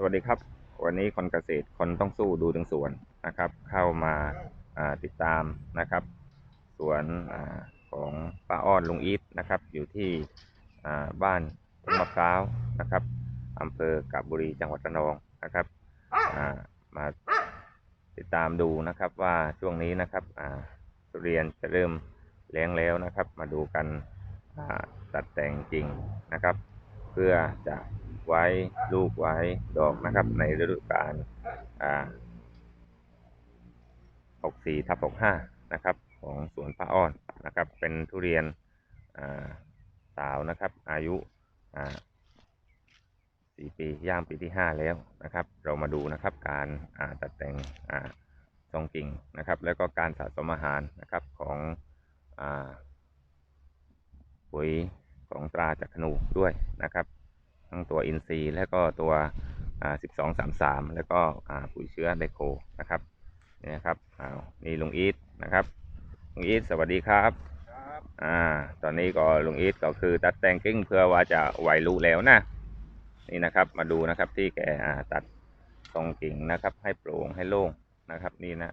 สวัสดีครับ วันนี้คนเกษตรคนต้องสู้ดูถึงสวนนะครับ เข้ามาาติดตามนะครับ สวนอของป้าอ้อนลุงอีทนะครับ อยู่ที่บ้านต้นมะพร้าวนะครับอำเภอกาบบุรีจังหวัดระนองนะครับามาติดตามดูนะครับว่าช่วงนี้นะครับทุเรียนจะเริ่มแล้งแล้วนะครับ มาดูกันตัดแต่งจริงนะครับ เพื่อจะ ไว้ ลูกไว้ดอกนะครับ ในฤดูกาลอ่า64ทับ65นะครับ ของสวนป้าอ้อนนะครับ เป็นทุเรียนอ่าสาวนะครับ อายุอ่า4ปีย่างปีที่ 5 แล้วนะครับ เรามาดูนะครับการอ่าตัดแต่งอ่าทรงกิ่งนะครับ แล้วก็การสะสมอาหารนะครับของอ่าปุ๋ยของตราจักรนูด้วยนะครับ ตัวอินทรีย์แล้วก็ตัวอ่า1233 แล้วก็อ่าปุ๋ยเชื้อไดโคนะครับนี่นะครับอ้าวนี่ลุงอีทนะครับลุงอีทสวัสดีครับครับอ่าตอนนี้ก็ลุงอีทก็คือตัดแต่งกิ่งเพื่อว่าจะไหวลูกแล้วนะนี่นะครับมาดูนะครับที่แกอ่าตัดทรงกิ่งนะครับ ให้โปร่งให้โล่งนะครับ นี่นะ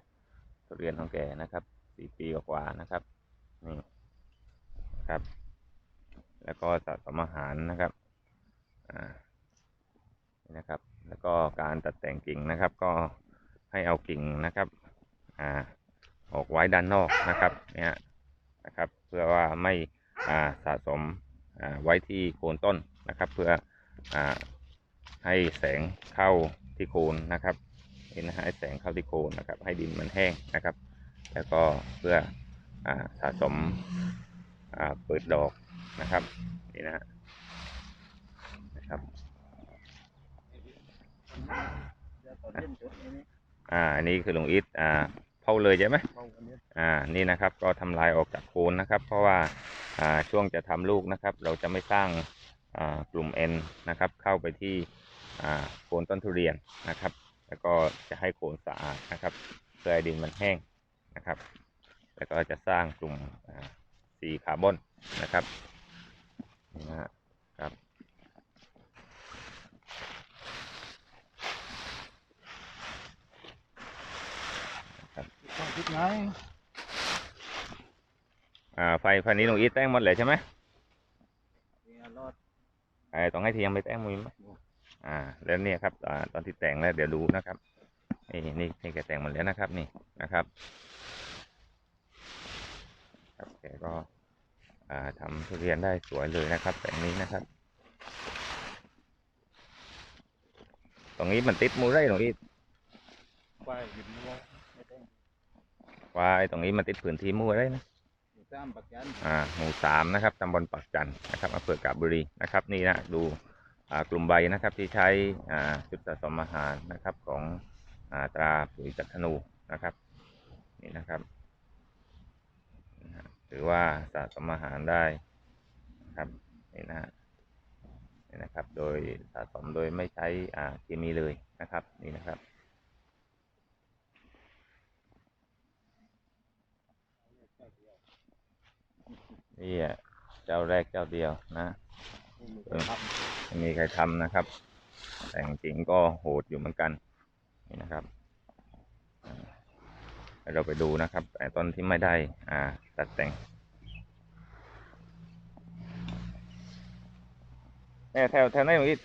ทุเรียนของแกนะครับสี่ปีกว่าๆนะครับนี่นะครับ แล้วก็สะสมอาหารนะครับอ่า นี่นะครับ แล้วก็การตัดแต่งกิ่งนะครับ ก็ให้เอากิ่งนะครับอ่าออกไว้ด้านนอกนะครับเนี่ยนะครับ เพื่อว่าไม่อ่าสะสมอ่าไว้ที่โคนต้นนะครับ เพื่ออ่าให้แสงเข้าที่โคนนะครับนี่นะฮะให้แสงเข้าที่โคนนะครับ ให้ดินมันแห้งนะครับ แล้วก็เพื่ออ่าสะสมอ่าเปิดดอกนะครับนี่นะฮะนะครับ เดี๋ยวต อนเล่นจุดนี้นี่อ่าอันนี้คือลุงอิทอ่าเผาเลยใช่ไหมเข้ากันนี้อ่านี่นะครับก็ทำลายออกจากโคนนะครับ เพราะว่าอ่าช่วงจะทำลูกนะครับ เราจะไม่สร้างอ่ากลุ่ม N นะครับ เข้าไปที่อ่าโคนต้นทุเรียนนะครับ แล้วก็จะให้โคนสะอาดนะครับเพื่อให้ดินมันแห้งนะครับ แล้วก็จะสร้างกลุ่มอ่าสีคาร์บอนนะครับนี่นะฮะครับ เข้าทิศไหนอ่าไฟไฟนี้ลุงอิทแต่งหมดเลยใช่ไหมเนี่ยรอดไอ้ต้องให้ทียังไม่แต่งมือไหมอ่า แล้วเนี่ยครับอ่าตอนที่แต่งแล้วเดี๋ยวดูนะครับนี่นี่นี่แกแต่งหมดแล้วนะครับ นี่นะครับครับแกก็อ่าทำทุเรียนได้สวยเลยนะครับแต่งนี้นะครับ ตรงนี้มันติดมือได้ตรงนี้ไปหยิบมั ว่าไอ้ตรงนี้มันติดพื้นที่มือได้นะอยู่ตามปักยันหมู่สามนะครับตำบลปักจันนะครับอำเภอกาบบุรีนะครับ นี่นะดูกลุ่มใบนะครับที่ใช้จุดสะสมอาหารนะครับของอตราปุ๋ยจักรธนูนะครับนี่นะครับถือว่าสะสมอาหารได้นะครับนี่นะนี่นะครับ โดยสะสมโดยไม่ใช้อ่าเคมีเลยนะครับนี่นะครับ นี่อะเจ้าแรกเจ้าเดียวนะเออครับไม่มีใครทำนะครับ แต่จริงๆก็โหดอยู่เหมือนกันนี่นะครับอ่าให้เราไปดูนะครับแต่ต้นที่ไม่ได้อ่าตัดแต่งเนี่ยแถวแถวไหนหลวงอิท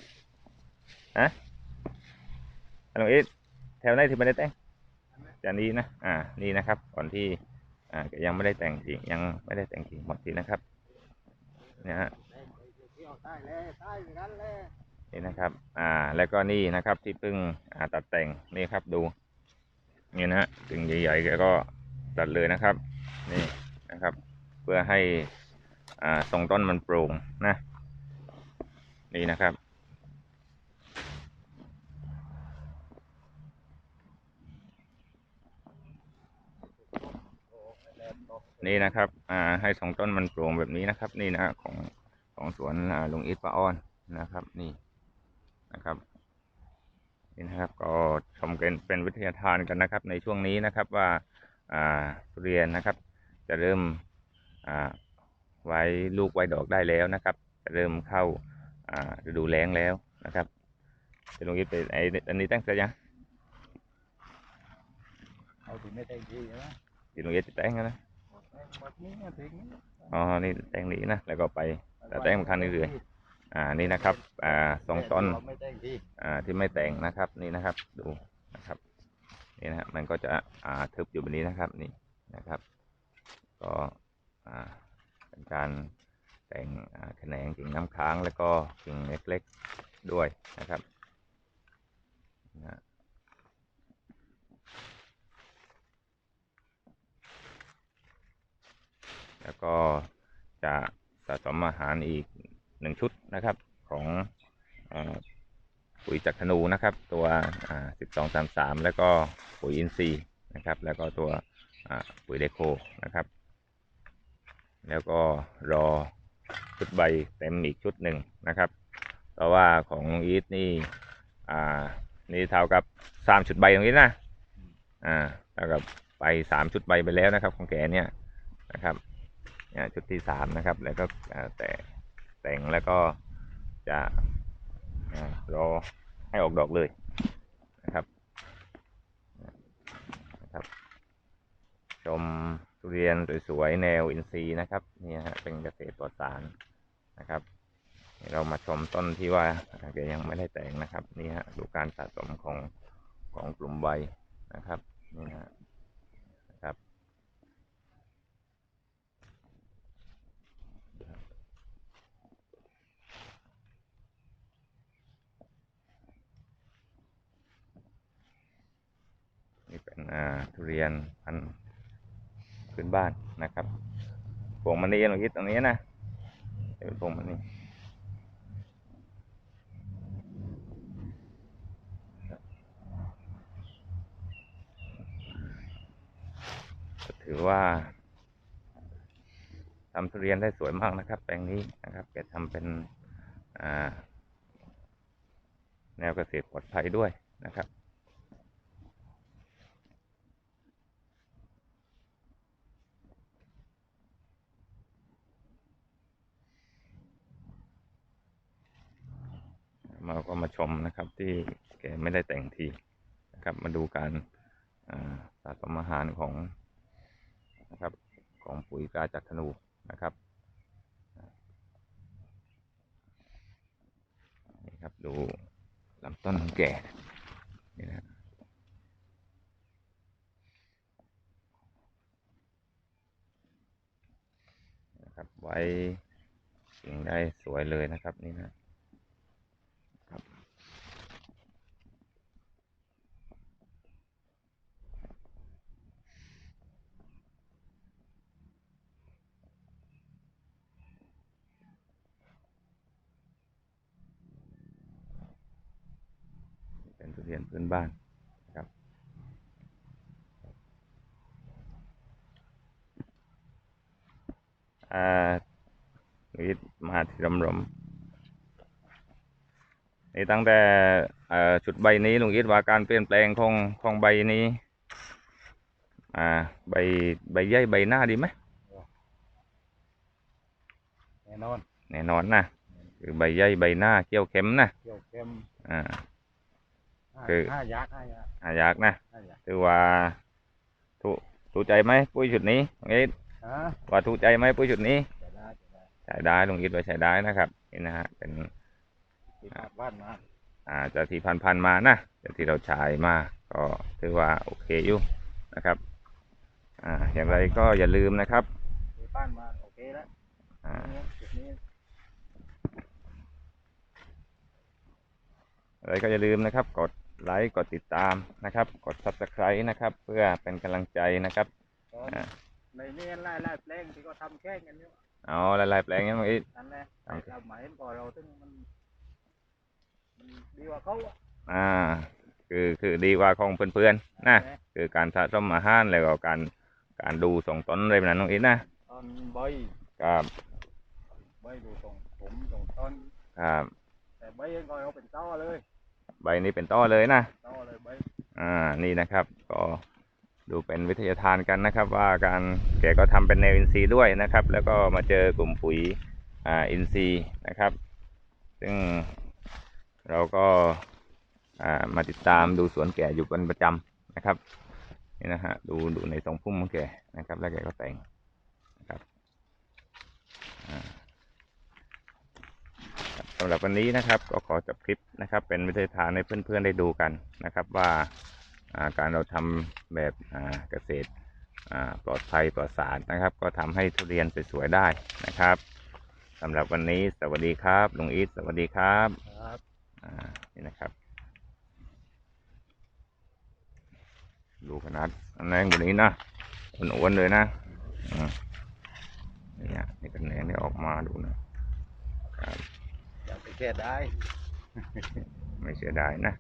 ฮะหลวงอิทแถวไหนที่ไม่ได้แต่งจานนี้นะ อ่า นี่นะครับ ก่อนที่ อ่ายังไม่ได้แต่งจริงยังไม่ได้แต่งจริงหมดทีนะครับเนี่ยฮะนี่นะครับอ่าแล้วก็นี่นะครับที่เพิ่งอ่าตัดแต่งนี่ครับดูนี่นะฮะถึงใหญ่ๆแกก็ตัดเลยนะครับ นี่นะครับ เพื่อให้อ่าทรงต้นมันโปร่งนะ นี่นะครับ นี่นะครับ อ่า ให้ทรงต้นมันโปร่งแบบนี้นะครับ นี่นะฮะของของสวนอ่าลุงอิทป้าอ้อนนะครับ นี่นะครับนี่นะครับก็ชมกันเป็นวิทยาทานกันนะครับ ในช่วงนี้นะครับว่าอ่าทุเรียนนะครับ จะเริ่มอ่าไว้ลูกไว้ดอกได้แล้วนะครับ จะเริ่มเข้าอ่าฤดูแล้งแล้วนะครับที่ลุงอิทไปไอ้อันนี้แต่งเสร็จยังเอาที่ไม่ได้ดีนะที่ลุงอิทจะแต่งนะหมดนี้ถึง อ๋อ นี่แต่งนี้นะ แล้วก็ไปแต่แต่งมันคันเรื่อยอ่า นี่นะครับ อ่าสองต้นอ่า ที่ไม่แต่งนะครับ นี่นะครับ ดูนะครับ นี่นะมันก็จะ อ่า ทึบอยู่แบบนี้นะครับ นี่นะครับ ก็ อ่า เป็นการแต่งอ่าแขนงกิ่งน้ำค้างแล้วก็กิ่งเล็กๆด้วยนะครับนะ แล้วก็จะสะสมอาหารอีกหนึ่งชุดนะครับของอปุ๋ยจากธนูนะครับ ตัวสิบสองสามสามแล้วก็ปุ๋ยอินทรีย์นะครับ แล้วก็ตัวปุ๋ยเดโคนะครับ แล้วก็รอชุดใบเต็มอีกชุดหนึ่งนะครับ เพราะว่าของอีทนี่นี่เท่ากับสามชุดใบตรงนี้นะอ่าเท่ากับไปสามชุดใบไปแล้วนะครับ ของแกเนี่ยนะครับ ชุดที่สามนะครับ แล้วก็แต่แต่งแล้วก็จะรอให้ออกดอกเลยนะครับนะครับ ชมทุเรียนสวยๆแนวอินทรีย์นะครับนี่ฮะเป็นเกษตรปลอดสารนะครับเรามาชมต้นที่ว่าแกยังไม่ได้แต่งนะครับ นี่ฮะดูการสะสมของของกลุ่มใบนะครับนี่ฮะนะครับ นี่ เป็นทุเรียนพันธุ์พื้นบ้านนะครับพวงมันนีลองคิดตรงนี้นะเป็นพวงมันนีก็ถือว่าทำทุเรียนได้สวยมากนะครับ แปลงนี้นะครับแกทำเป็นแนวเกษตรปลอดภัยด้วยนะครับ มาก็มาชมนะครับที่แกไม่ได้แต่งทีนะครับ มาดูการสะสมอาหารของนะครับของปุ๋ยกาจากธนูนะครับนี่ครับดูลำต้นของแกนี่นะนะครับไว้กิ่งได้สวยเลยนะครับนี่นะ รียนพื้นบ้านนะครับ อ่านี่มาที่รมรมนี่ตั้งแต่เอ่อชุดใบนี้ลุงอิทว่าการเปลี่ยนแปลงของของใบนี้ อ่า ใบใบใหญ่ใบหน้าดีไหมแน่นอน แน่นอนนะ คือใบใหญ่ใบหน้าเกี้ยวเข้มนะ เกี่ยวเค็ม อ่าห้า คือห้ายักษ์ห้ายักษ์หายากนะห้ายักษ์ถือว่าถูกถูกใจไหมปุ้ยชุดนี้ลุงอิทฮะว่าถูกใจไหมปุ้ยชุดนี้จะได้จะได้ใช้ได้ลุงอิทไว้ใช้ได้นะครับนี่นะฮะเป็นที่บ้านบ้านมาอ่าจากที่พันพันๆมานะจากที่เราฉายมาก็ถือว่าโอเคอยู่นะครับ อ่าอย่างไรก็อย่าลืมนะครับที่บ้านมาโอเคแล้วอ่าจุดนี้อะไรก็อย่าลืมนะครับ กด ไลค์กดติดตามนะครับ กด subscribe นะครับ เพื่อเป็นกำลังใจนะครับตอนอ่าในนี้ไล่ไล่แปลงที่เขาทำแค่กันเนี่ยเอาหลายๆแปลงยังไงนั่นแหละครับแต่เราหมายก่อนเราถึงมันมันดีกว่าเขาอะอ่า คือคือดีกว่าของเพื่อนๆนะแหละคือการสะสมอาหารแล้วก็การการดูส่งต้นอะไรแบบนั้นน้องอิทนะตอนใบครับใบดูตรงผมตรงต้นครับแต่ใบยังก็เอาเป็นต้อเลย ใบนี้เป็นต้อเลยนะต้อเลยใบอ่านี่นะครับ ก็ดูเป็นวิทยาทานกันนะครับ ว่าการแกก็ทำเป็นแนวอินทรีย์ด้วยนะครับ แล้วก็มาเจอกลุ่มปุ๋ยอ่าอินทรีย์นะครับ ซึ่งเราก็อ่ามาติดตามดูสวนแกอยู่เป็นประจำนะครับนี่นะฮะดูดูในทรงพุ่มของแกนะครับ แล้วแกก็แต่งนะครับอ่าครับ สำหรับวันนี้นะครับก็ขอจบคลิปนะครับ เป็นวิทยาทานให้เพื่อนๆได้ดูกันนะครับ ว่าอ่าการเราทำแบบอ่าเกษตรอ่าปลอดภัยปลอดสารนะครับ ก็ทำให้ทุเรียนสวยๆได้นะครับสำหรับวันนี้สวัสดีครับลุงอีทสวัสดีครับครับอ่านี่นะครับดูขนาดอันแรงกว่านี้นะอ้วนๆเลยนะอืมเนี่ยนี่กันแหนนี่ออกมาดูนะครับ อยากไปแก้ได้ไม่เสียดายนะ